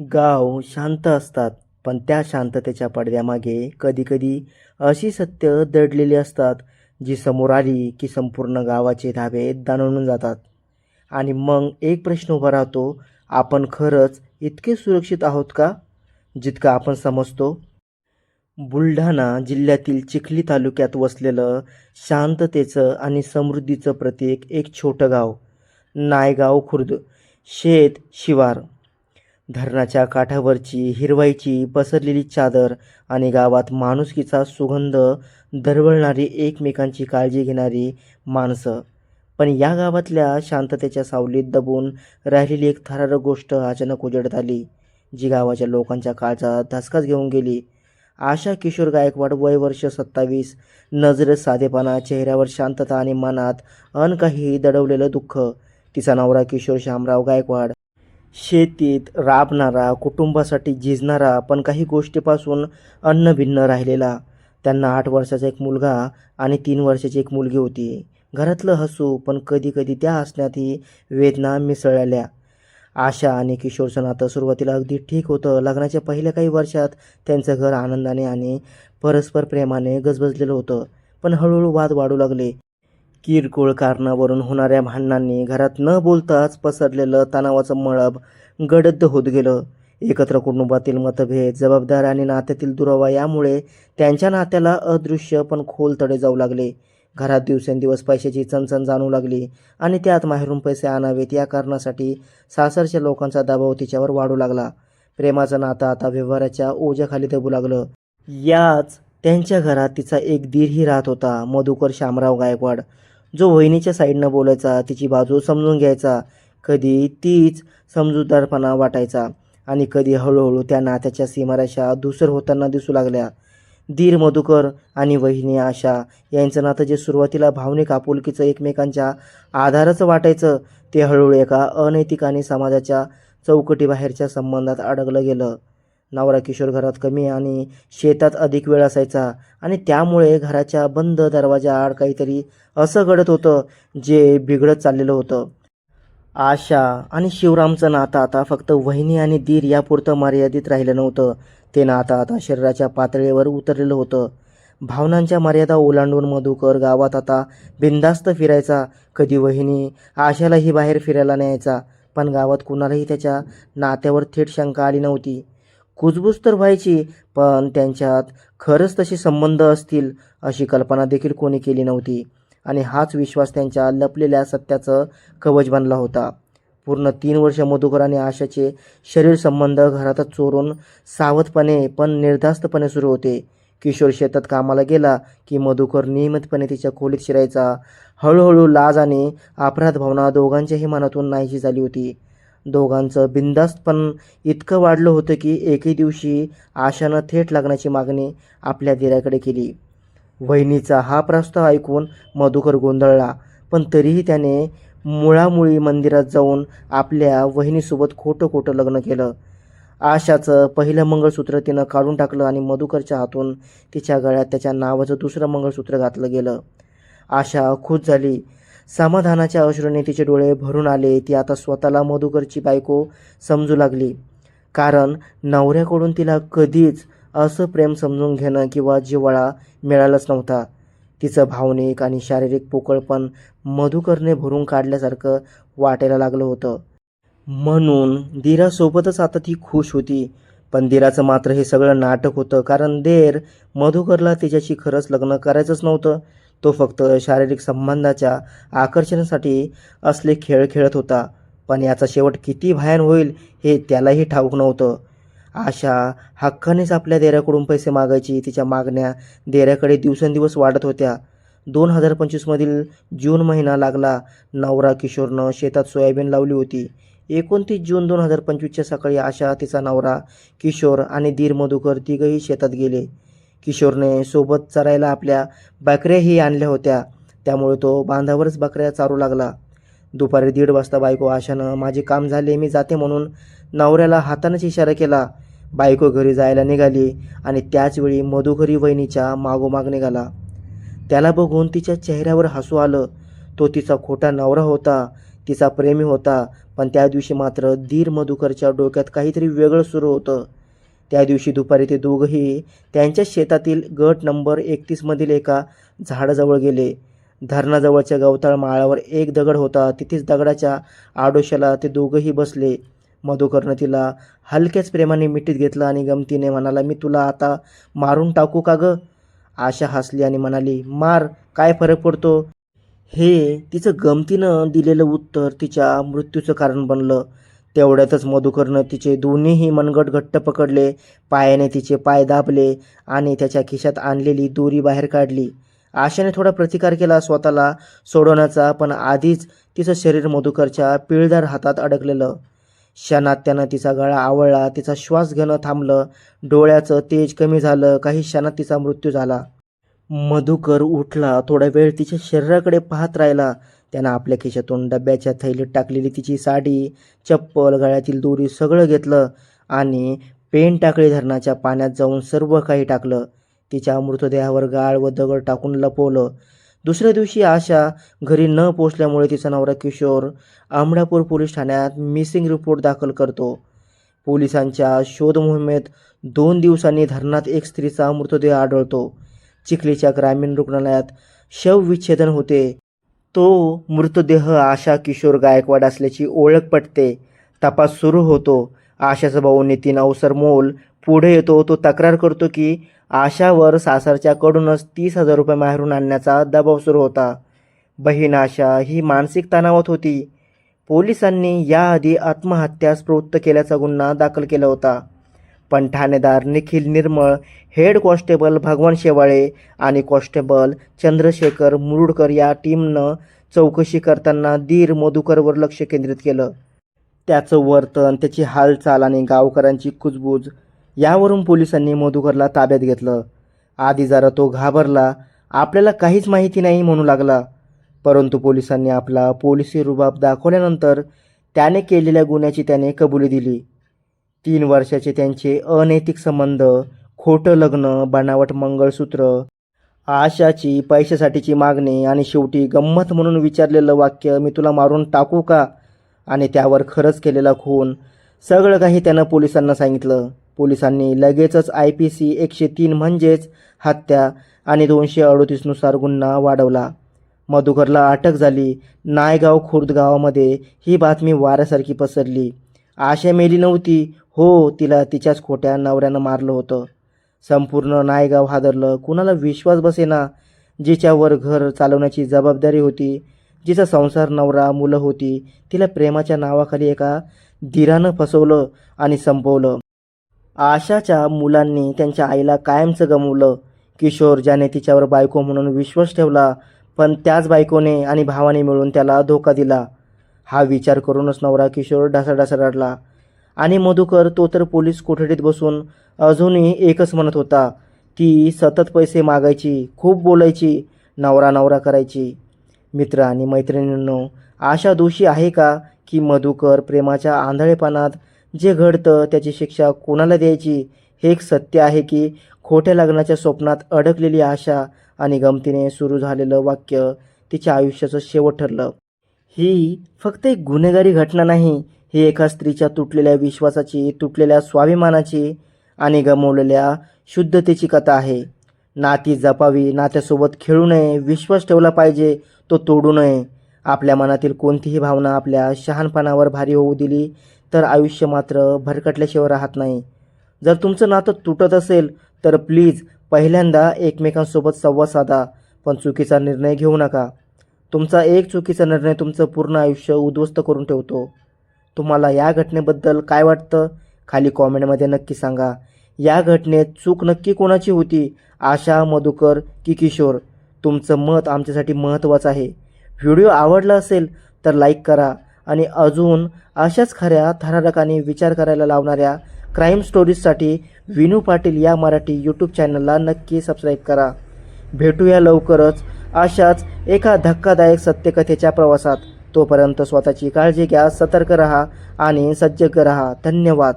गाव शांत असतात पण त्या शांततेच्या पडद्यामागे कधीकधी अशी सत्य दडलेली असतात जी समोर आली की संपूर्ण गावाचे धाबे दणाणून जातात. आणि मग एक प्रश्न उभा राहतो आपण खरंच इतके सुरक्षित आहोत का? जितकं आपण समजतो. बुलढाणा जिल्ह्यातील चिखली तालुक्यात वसलेलं शांततेचं आणि समृद्धीचं प्रतीक एक छोटं गाव नायगाव खुर्द शेत शिवार. धरणाच्या काठावरची हिरवाईची पसरलेली चादर आणि गावात माणुसकीचा सुगंध दरवळणारी एकमेकांची काळजी घेणारी माणसं. पण या गावातल्या शांततेच्या सावलीत दबून राहिलेली एक थरारक गोष्ट अचानक उजडत आली जी गावाच्या लोकांच्या काळजात धसकाच घेऊन गेली. आशा किशोर गायकवाड वय वर्ष सत्तावीस नजरेत साधेपणा चेहऱ्यावर शांतता आणि मनात अन काही दडवलेलं दुःख. तिचा नवरा किशोर शामराव गायकवाड शेतीत राबणारा कुटुंबासाठी झिजणारा पण काही गोष्टीपासून अन्न भिन्न राहिलेला. त्यांना आठ वर्षाचा एक मुलगा आणि तीन वर्षाची एक मुलगी होती. घरातलं हसू पण कधीकधी त्या हसण्यातही वेदना मिसळल्या. आशा आणि किशोरचं नातं सुरुवातीला अगदी ठीक होतं. लग्नाच्या पहिल्या काही वर्षात त्यांचं घर आनंदाने आणि परस्पर प्रेमाने गजबजलेलं होतं. पण हळूहळू वाद वाढू लागले. किरकोळ कारणावरून होणाऱ्या भांडणांनी घरात न बोलताच पसरलेलं तणावाचं मळब गडद होत गेलं. एकत्र कुटुंबातील मतभेद जबाबदार आणि नात्यातील दुरावा यामुळे त्यांच्या नात्याला अदृश्य पण खोल तडे जाऊ लागले. घरात दिवसेंदिवस पैशाची चणचण जाणू लागली आणि त्यात माहेरून पैसे आणावेत या कारणासाठी सासरच्या लोकांचा दबाव तिच्यावर वाढू लागला. प्रेमाचं नातं आता व्यवहाराच्या ओझ्याखाली दबू लागलं. याच त्यांच्या घरात तिचा एक दीरही राहत होता मधुकर शामराव गायकवाड. जो वहिनीच्या साईडनं बोलायचा तिची बाजू समजून घ्यायचा कधी तीच समजूतदारपणा वाटायचा आणि कधी हळूहळू त्या नात्याच्या सीमारेषा धुसर होताना दिसू लागल्या. धीर मधुकर आणि वहिनी आशा यांचं नातं जे सुरुवातीला भावनिक आपुलकीचं एकमेकांच्या आधाराचं वाटायचं ते हळूहळू एका अनैतिक आणि समाजाच्या चौकटीबाहेरच्या संबंधात अडकलं गेलं. नवरा किशोर घरात कमी आणि शेतात अधिक वेळ असायचा. आणि त्यामुळे घराच्या बंद दरवाजा आड काहीतरी असं घडत होतं जे बिघडत चाललेलं होतं. आशा आणि शिवरामचं नातं आता फक्त वहिनी आणि दीर यापुरतं मर्यादित राहिलं नव्हतं. ते नातं आता शरीराच्या पातळीवर उतरलेलं होतं. भावनांच्या मर्यादा ओलांडून मधुकर गावात आता बिनधास्त फिरायचा. कधी वहिनी आशालाही बाहेर फिरायला न्यायचा. पण गावात कुणालाही त्याच्या नात्यावर थेट शंका आली नव्हती. कुजबूज तर व्हायची पण त्यांच्यात खरंच तसे संबंध असतील अशी कल्पना देखील कोणी केली नव्हती. आणि हाच विश्वास त्यांच्या लपलेल्या सत्याचं कवच बनला होता. पूर्ण तीन वर्ष मधुकर आणि आशाचे शरीर संबंध घरातच चोरून सावधपणे पण निर्धास्तपणे सुरू होते. किशोर शेतात कामाला गेला की मधुकर नियमितपणे तिच्या खोलीत शिरायचा. हळूहळू लाज आणि अपराध भावना दोघांच्याही मनातून नाहीशी झाली होती. दोघांचं बिंदास्तपण इतकं वाढलं होतं की एके दिवशी आशानं थेट लग्नाची मागणी आपल्या दिराकडे केली. वहिनीचा हा प्रस्ताव ऐकून मधुकर गोंधळला पण तरीही त्याने मुळामुळी मंदिरात जाऊन आपल्या वहिनीसोबत खोटं खोटं लग्न केलं. आशाचं पहिलं मंगळसूत्र तिनं काढून टाकलं आणि मधुकरच्या हातून तिच्या गळ्यात त्याच्या नावाचं दुसरं मंगळसूत्र घातलं गेलं. आशा खुश झाली. समाधानाच्या अश्रूने तिचे डोळे भरून आले. ती आता स्वतःला मधुकरची बायको समजू लागली. कारण नवऱ्याकडून तिला कधीच असं प्रेम समजून घेणं किंवा जिव्हाळा मिळालंच नव्हता. तिचं भावनिक आणि शारीरिक पोकळपण मधुकरने भरून काढल्यासारखं वाटायला लागलं होतं. म्हणून दिरासोबतच आता ती खुश होती. पण दिराचं मात्र हे सगळं नाटक होतं. कारण देर मधुकरला तिच्याशी खरंच लग्न करायचंच नव्हतं. तो फक्त शारीरिक संबंधाच्या आकर्षणासाठी असले खेळ खेळत होता. पण याचा शेवट किती भयान होईल हे त्यालाही ठाऊक नव्हतं. आशा हक्कानेच आपल्या देऱ्याकडून पैसे मागायची. तिच्या मागण्या देऱ्याकडे दिवसेंदिवस वाढत होत्या. दोन हजार पंचवीसमधील जून महिना लागला. नवरा किशोरनं शेतात सोयाबीन लावली होती. एकोणतीस जून दोन हजार पंचवीसच्या सकाळी आशा तिचा नवरा किशोर आणि धीर मधुकर तिघही शेतात गेले. किशोरने सोबत चरायला आपल्या बकऱ्याही आणल्या होत्या. त्यामुळे तो बांधावरच बकऱ्या चारू लागला. दुपारी दीड वाजता बायको आशानं माझे काम झाले मी जाते म्हणून नवऱ्याला हातानंच इशारा केला. बायको घरी जायला निघाली आणि त्याचवेळी मधुघरी वहिनीच्या मागोमाग निघाला. त्याला बघून तिच्या चेहऱ्यावर हसू आलं. तो तिचा खोटा नवरा होता तिचा प्रेमी होता पण त्या दिवशी मात्र धीर मधुकरच्या डोक्यात काहीतरी वेगळं सुरू होतं. त्या दिवशी दुपारी ते दोघंही त्यांच्या शेतातील गट नंबर एकतीसमधील एका झाडाजवळ गेले. धरणाजवळच्या गवताळ माळावर एक दगड होता. तिथेच दगडाच्या आडोशाला ते दोघंही बसले. मधुकरनं तिला हलक्याच प्रेमाने मिठीत घेतलं आणि गमतीने म्हणाला मी तुला आता मारून टाकू का गं? आशा हसली आणि म्हणाली मार काय फरक पडतो? हे तिचं गमतीनं दिलेलं उत्तर तिच्या मृत्यूचं कारण बनलं. तेवढ्यातच मधुकरनं तिचे दोन्हीही मनगट घट्ट पकडले पायाने तिचे पाय दाबले आणि त्याच्या खिशात आणलेली दोरी बाहेर काढली. आशाने थोडा प्रतिकार केला स्वतःला सोडवण्याचा पण आधीच तिचं शरीर मधुकरच्या पिळदार हातात अडकलेलं. क्षणात त्यानं तिचा गळा आवळला तिचा श्वास घेणं थांबलं डोळ्याचं तेज कमी झालं काही क्षणात तिचा मृत्यू झाला. मधुकर उठला थोडा वेळ तिच्या शरीराकडे पाहत राहिला त्यानं आपल्या खिशातून डब्याच्या थैलीत टाकलेली तिची साडी चप्पल गळ्यातील दोरी सगळं घेतलं आणि पेन टाकळी धरणाच्या पाण्यात जाऊन सर्व काही टाकलं. तिच्या मृतदेहावर गाळ व दगड टाकून लपवलं. दुसऱ्या दिवशी आशा घरी न पोचल्यामुळे तिचा नवरा किशोर आमडापूर पोलीस ठाण्यात मिसिंग रिपोर्ट दाखल करतो. पोलिसांच्या शोध मोहिमेत दोन दिवसांनी धरणात एक स्त्रीचा मृतदेह आढळतो. चिखलीच्या ग्रामीण रुग्णालयात शवविच्छेदन होते. तो मृतदेह आशा किशोर गायकवाड असल्याची ओळख पटते. तपास सुरू होतो. आशाचा भाऊ नितीन अवसर मोल पुढे येतो. तो तक्रार करतो की आशावर सासरच्याकडूनच तीस हजार रुपये माहेरून आणण्याचा दबाव सुरू होता. बहीण आशा ही मानसिक तणावात होती. पोलिसांनी याआधी आत्महत्यास प्रवृत्त केल्याचा गुन्हा दाखल केला होता. पण ठाणेदार निखिल निर्मळ हेड कॉन्स्टेबल भगवान शेवाळे आणि कॉन्स्टेबल चंद्रशेखर मुरुडकर या टीमनं चौकशी करताना दीर मधुकरवर लक्ष केंद्रित केलं. त्याचं वर्तन त्याची हालचाल आणि गावकऱ्यांची कुजबूज यावरून पोलिसांनी मधुकरला ताब्यात घेतलं. आधी जरा तो घाबरला आपल्याला काहीच माहिती नाही म्हणू लागला. परंतु पोलिसांनी आपला पोलिसी रुबाब दाखवल्यानंतर त्याने केलेल्या गुन्ह्याची त्याने कबुली दिली. तीन वर्षाचे त्यांचे अनैतिक संबंध खोटं लग्न बनावट मंगळसूत्र आशाची पैशासाठीची मागणी आणि शेवटी गंमत म्हणून विचारलेलं वाक्य मी तुला मारून टाकू का? आणि त्यावर खरंच केलेला खून. सगळं काही त्यानं पोलिसांना सांगितलं. पोलिसांनी लगेचच आय पी सी एकशे तीन म्हणजेच हत्या आणि दोनशे अडोतीसनुसार गुन्हा वाढवला. मधुकरला अटक झाली. नायगाव खुर्द गावामध्ये ही बातमी वाऱ्यासारखी पसरली. आशा मेली नव्हती. हो तिला तिच्याच खोट्या नवऱ्यानं मारलं होतं. संपूर्ण नायगाव हादरलं. कुणाला विश्वास बसेना जिच्यावर घर चालवण्याची जबाबदारी होती जिचा संसार नवरा मुलं होती. तिला प्रेमाच्या नावाखाली एका धीरानं फसवलं आणि संपवलं. आशाच्या मुलांनी त्यांच्या आईला कायमचं गमवलं. किशोर ज्याने तिच्यावर बायको म्हणून विश्वास ठेवला पण त्याच बायकोने आणि भावाने मिळून त्याला धोका दिला. हा विचार करूनच नवरा किशोर ढासाढासा रडला. आणि मधुकर तो तर पोलीस कोठडीत बसून अजूनही एकच म्हणत होता ती सतत पैसे मागायची खूप बोलायची नवरा नवरा करायची. मित्र आणि मैत्रिणींनो आशा दोषी आहे का की मधुकर प्रेमाच्या आंधळेपणात जे घडतं त्याची शिक्षा कोणाला द्यायची हे एक सत्य आहे की खोट्या लग्नाच्या स्वप्नात अडकलेली आशा आणि गमतीने सुरू झालेलं वाक्य तिच्या आयुष्याचं शेवट ठरलं. ही फक्त एक गुन्हेगारी घटना नाही ही एका स्त्रीच्या तुटलेल्या विश्वासाची तुटलेल्या स्वाभिमानाची आणि गमवलेल्या शुद्धतेची कथा आहे. नाती जपावी नात्यासोबत खेळू नये विश्वास ठेवला पाहिजे तो तोडू नये. आपल्या मनातील कोणतीही भावना आपल्या शहाणपणावर भारी होऊ दिली तर आयुष्य मात्र भरकटल्याशिवाय राहत नाही. जर तुमचं नातं तुटत असेल तर प्लीज पहिल्यांदा एकमेकांसोबत संवाद साधा पण चुकीचा निर्णय घेऊ नका. तुमचा एक चुकीचा निर्णय तुमचं पूर्ण आयुष्य उद्ध्वस्त करून ठेवतो. तुम्हाला या घटनेबद्दल काय वाटतं? खाली कॉमेंटमध्ये नक्की सांगा. या घटनेत चूक नक्की कोणाची होती? आशा मधुकर की किशोर? तुमचं मत आमच्यासाठी महत्त्वाचं आहे. व्हिडिओ आवडला असेल तर लाईक करा आणि अजून अशाच खऱ्या थरारकाने विचार करायला लावणाऱ्या क्राईम स्टोरीजसाठी विनू पाटील या मराठी यूट्यूब चॅनलला नक्की सबस्क्राईब करा. भेटूया लवकरच अशाच एका धक्कादायक सत्यकथेच्या प्रवासात. तोपर्यंत स्वतःची काळजी घ्या सतर्क रहा आणि सज्जग रहा. धन्यवाद.